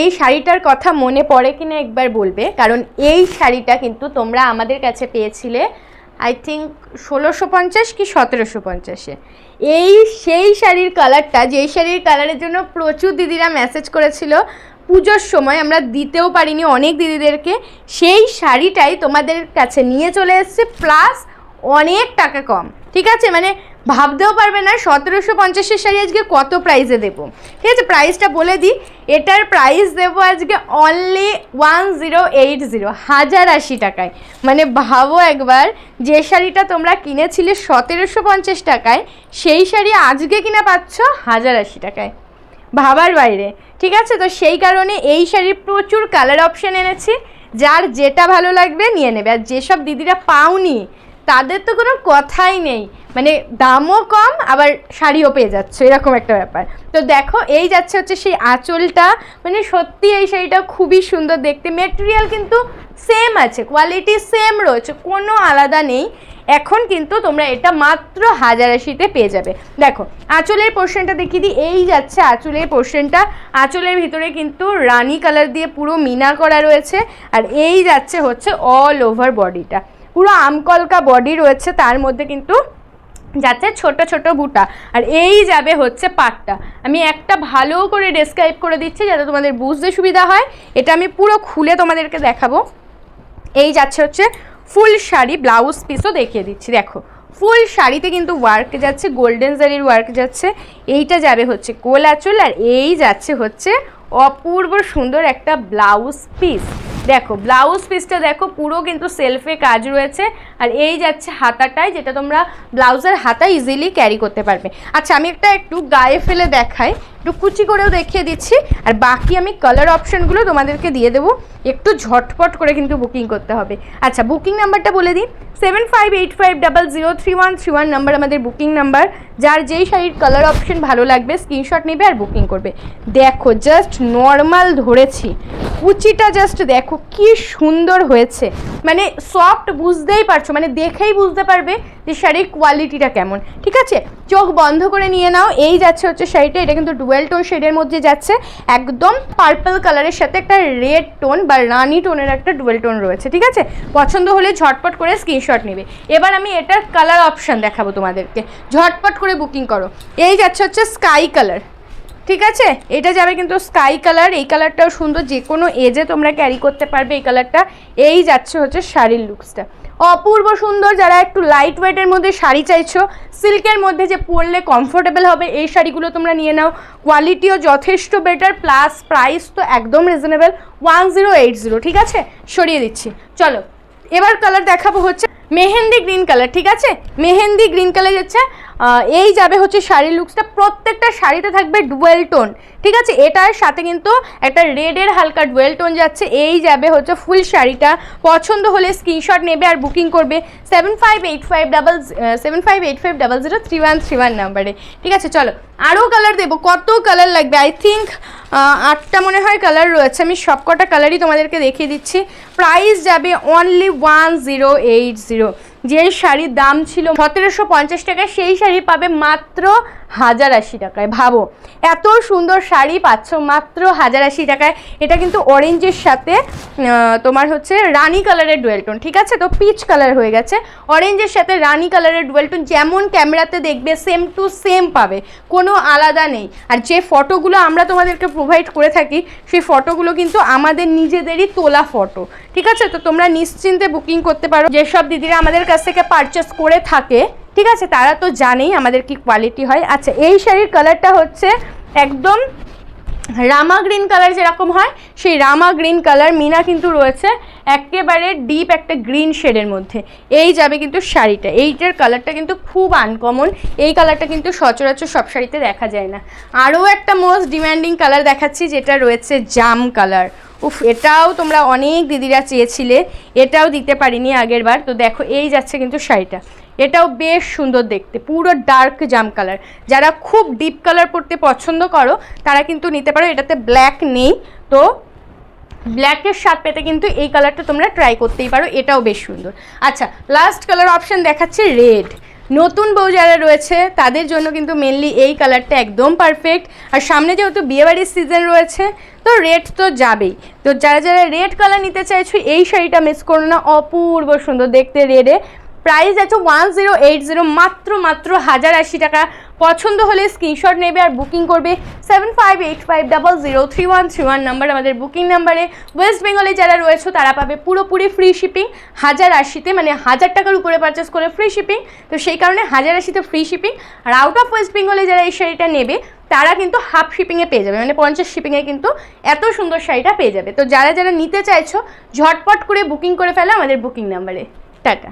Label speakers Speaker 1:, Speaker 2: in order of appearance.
Speaker 1: এই শাড়িটার কথা মনে পড়ে কিনা একবার বলবে, কারণ এই শাড়িটা কিন্তু তোমরা আমাদের কাছে পেয়েছিলে আই থিঙ্ক ষোলোশো পঞ্চাশ কি সতেরোশো পঞ্চাশে। এই সেই শাড়ির কালারটা যেই শাড়ির কালারের জন্য প্রচুর দিদিরা মেসেজ করেছিল, পুজোর সময় আমরা দিতেও পারিনি অনেক দিদিদেরকে, সেই শাড়িটাই তোমাদের কাছে নিয়ে চলে এসছে প্লাস অনেক টাকা কম। ঠিক আছে? মানে ভাবতেও পারবে না, সতেরোশো পঞ্চাশের শাড়ি আজকে কত প্রাইসে দেবো? ঠিক আছে প্রাইসটা বলে দিই। এটার প্রাইস দেবো আজকে only one zero eight zero হাজার আশি টাকায়। মানে ভাবো একবার, যে শাড়িটা তোমরা কিনেছিলে সতেরোশো পঞ্চাশ টাকায়, সেই শাড়ি আজকে কিনা পাচ্ছ হাজার আশি টাকায়। ভাবার বাইরে, ঠিক আছে? তো সেই কারণে এই শাড়ির প্রচুর কালার অপশন এনেছি। যার যেটা ভালো লাগবে নিয়ে নেবে। আর যেসব দিদিরা পাওনি তাদের তো কোনো কথাই নেই। মানে দামও কম, আবার শাড়িও পেয়ে যাচ্ছে, এরকম একটা ব্যাপার। তো দেখো, এই যাচ্ছে হচ্ছে সেই আঁচলটা। মানে সত্যি এই শাড়িটা খুবই সুন্দর দেখতে। মেটেরিয়াল কিন্তু সেম আছে কোয়ালিটি সেম রয়েছে, কোনো আলাদা নেই। এখন কিন্তু তোমরা এটা মাত্র হাজার আশিতে পেয়ে যাবে। দেখো, আঁচলের পোর্শনটা দেখিয়ে দিই। এই যাচ্ছে আঁচলের পোর্শনটা আঁচলের ভিতরে কিন্তু রানি কালার দিয়ে পুরো মিনা করা রয়েছে। আর এই যাচ্ছে হচ্ছে অল ওভার বডিটা পুরো আমকলকা বডি রয়েছে, তার মধ্যে কিন্তু যাচ্ছে ছোট ছোট বুটা। আর এই যাবে হচ্ছে পাটটা। আমি একটা ভালো করে ডেসক্রাইব করে দিচ্ছি যাতে তোমাদের বুঝতে সুবিধা হয়। এটা আমি পুরো খুলে তোমাদেরকে দেখাবো। এই যাচ্ছে হচ্ছে ফুল শাড়ি ব্লাউজ পিসও দেখিয়ে দিচ্ছি। দেখো, ফুল শাড়িতে কিন্তু ওয়ার্ক যাচ্ছে গোল্ডেন জারির ওয়ার্ক যাচ্ছে। এইটা যাবে হচ্ছে কোল আঁচল আর এই যাচ্ছে হচ্ছে অপূর্ব সুন্দর একটা ব্লাউজ পিস দেখো ব্লাউজ পিসটা দেখো, পুরো কিন্তু সেলফে কাজ রয়েছে। আর এই যাচ্ছে হাতাটায় যেটা তোমরা ব্লাউজের হাতা ইজিলি ক্যারি করতে পারবে। আচ্ছা আমি একটা একটু গায়ে ফেলে দেখাই, একটু কুচি করেও দেখিয়ে দিচ্ছি। আর বাকি আমি কালার অপশানগুলো তোমাদেরকে দিয়ে দেবো। একটু ঝটপট করে কিন্তু বুকিং করতে হবে। আচ্ছা বুকিং নাম্বারটা বলে দিন seven five eight five double zero three one three one number আমাদের বুকিং নাম্বার যার যেই শাড়ির কালার অপশন ভালো লাগবে স্ক্রিনশট নেবে আর বুকিং করবে। দেখো জাস্ট নর্মাল ধরেছি। কুচিটা জাস্ট দেখো, কি সুন্দর হয়েছে। মানে সফট বুঝতেই পারছ মানে দেখেই বুঝতে পারবে যে শাড়ির কোয়ালিটিটা কেমন। ঠিক আছে? চোখ বন্ধ করে নিয়ে নাও, এই যাচ্ছে হচ্ছে শাড়িটা, এটা কিন্তু ডুয়েল টোন শেডের মধ্যে যাচ্ছে। একদম পার্পল কালারের সাথে একটা রেড টোন বা রানি টোনের একটা ডুয়েল টোন রয়েছে, ঠিক আছে? পছন্দ হলে ঝটপট করে স্ক্রিনশট নেবে। এবার আমি এটার কালার অপশান দেখাবো তোমাদেরকে। ঝটপট করে বুকিং করো। এই যাচ্ছে হচ্ছে স্কাই কালার ঠিক আছে? এটা যাবে কিন্তু স্কাই কালার এই কালারটাও সুন্দর যে কোনো এজে তোমরা ক্যারি করতে পারবে এই কালারটা এই যাচ্ছে হচ্ছে শাড়ির লুকসটা অপূর্ব সুন্দর যারা একটু লাইট ওয়েটের মধ্যে শাড়ি চাইছো সিল্কের মধ্যে যে পরলে কমফোর্টেবল হবে, এই শাড়িগুলো তোমরা নিয়ে নাও। কোয়ালিটিও যথেষ্ট বেটার প্লাস প্রাইস তো একদম reasonable one zero eight zero ঠিক আছে? সরিয়ে দিচ্ছি। চলো, এবার কালার দেখাবো হচ্ছে মেহেন্দি গ্রিন কালার ঠিক আছে? মেহেন্দি গ্রিন কালার যাচ্ছে এই যাবে হচ্ছে শাড়ির লুকসটা। প্রত্যেকটা শাড়িতে থাকবে ডুয়েল টোন ঠিক আছে? এটার সাথে কিন্তু একটা রেডের হালকা ডুয়েল টোন যাচ্ছে। এই যাবে হচ্ছে ফুল শাড়িটা। পছন্দ হলে স্ক্রিনশট নেবে আর বুকিং করবে seven five eight five double seven five eight five double zero three one three one নাম্বারে ঠিক আছে, চলো। আরও কালার দেবো। কত কালার লাগবে? আই থিঙ্ক আটটা মনে হয় কালার রয়েছে। আমি সবকটা কালারই তোমাদেরকে দেখিয়ে দিচ্ছি। প্রাইস যাবে only one zero eight zero যে শাড়ির দাম ছিল সতেরোশো পঞ্চাশ টাকায় সেই শাড়ি পাবে মাত্র হাজার আশি টাকায়, ভাবো। এত সুন্দর শাড়ি পাচ্ছ মাত্র হাজার আশি টাকায়। এটা কিন্তু অরেঞ্জের সাথে তোমার হচ্ছে রানি কালারের ডুয়েলটোন ঠিক আছে? তো পিচ কালার হয়ে গেছে। অরেঞ্জের সাথে রানি কালারের ডুয়েলটোন যেমন ক্যামেরাতে দেখবে সেম টু সেম পাবে। কোনো আলাদা নেই। আর যে ফটোগুলো আমরা তোমাদেরকে প্রোভাইড করে থাকি, সেই ফটোগুলো কিন্তু আমাদের নিজেদেরই তোলা ফটো ঠিক আছে? তো তোমরা নিশ্চিন্তে বুকিং করতে পারো। যেসব দিদিরা আমাদের কাছ থেকে পারচেস করে থাকে ঠিক আছে, তারা তো জানেই আমাদের কি কোয়ালিটি হয়। আচ্ছা এই শাড়ির কালারটা হচ্ছে একদম রামা গ্রিন কালার যেরকম হয়, সেই রামা গ্রিন কালার মিনা কিন্তু রয়েছে একেবারে ডিপ একটা গ্রিন শেডের মধ্যে। এই যাবে কিন্তু শাড়িটা। এইটার কালারটা কিন্তু খুব আনকমন এই কালারটা কিন্তু সচরাচর সব শাড়িতে দেখা যায় না। আরও একটা মোস্ট ডিম্যান্ডিং কালার দেখাচ্ছি, যেটা রয়েছে জাম কালার উফ, এটাও তোমরা অনেক দিদিরা চেয়েছিলে, এটাও দিতে পারিনি আগের বার তো দেখো, এই যাচ্ছে কিন্তু শাড়িটা। এটাও বেশ সুন্দর দেখতে, পুরো ডার্ক জাম কালার যারা খুব ডিপ কালার পরতে পছন্দ করো, তারা কিন্তু নিতে পারো, এটাতে ব্ল্যাক নেই। তো ব্ল্যাকের স্বাদ পেতে কিন্তু এই কালারটা তোমরা ট্রাই করতেই পারো, এটাও বেশ সুন্দর। আচ্ছা লাস্ট কালার অপশান দেখাচ্ছে রেড নতুন বউ যারা রয়েছে, তাদের জন্য কিন্তু মেনলি এই কালারটা একদম পারফেক্ট আর সামনে যেহেতু বিয়েবাড়ির সিজন রয়েছে, তো রেড তো যাবেই। তো যারা যারা রেড কালার নিতে চাইছো, এই শাড়িটা মিস করো না, অপূর্ব সুন্দর দেখতে রেডে প্রাইস আছে ওয়ান জিরো এইট জিরো মাত্র মাত্র হাজার আশি টাকা। পছন্দ হলে স্ক্রিনশট নেবে আর বুকিং করবে seven five eight five double zero three one three one number আমাদের বুকিং নাম্বারে ওয়েস্ট বেঙ্গলে যারা রয়েছে, তারা পাবে পুরোপুরি ফ্রি শিপিং হাজার আশিতে মানে হাজার টাকার উপরে পারচেস করে ফ্রি শিপিং তো সেই কারণে হাজার আশিতে ফ্রি শিপিং আর আউট অফ ওয়েস্ট বেঙ্গলে যারা এই শাড়িটা নেবে, তারা কিন্তু হাফ শিপিংয়ে পেয়ে যাবে। মানে পঞ্চাশ শিপিংয়ে কিন্তু এত সুন্দর শাড়িটা পেয়ে যাবে। তো যারা যারা নিতে চাইছো, ঝটপট করে বুকিং করে ফেলো আমাদের বুকিং নাম্বারে টাটা।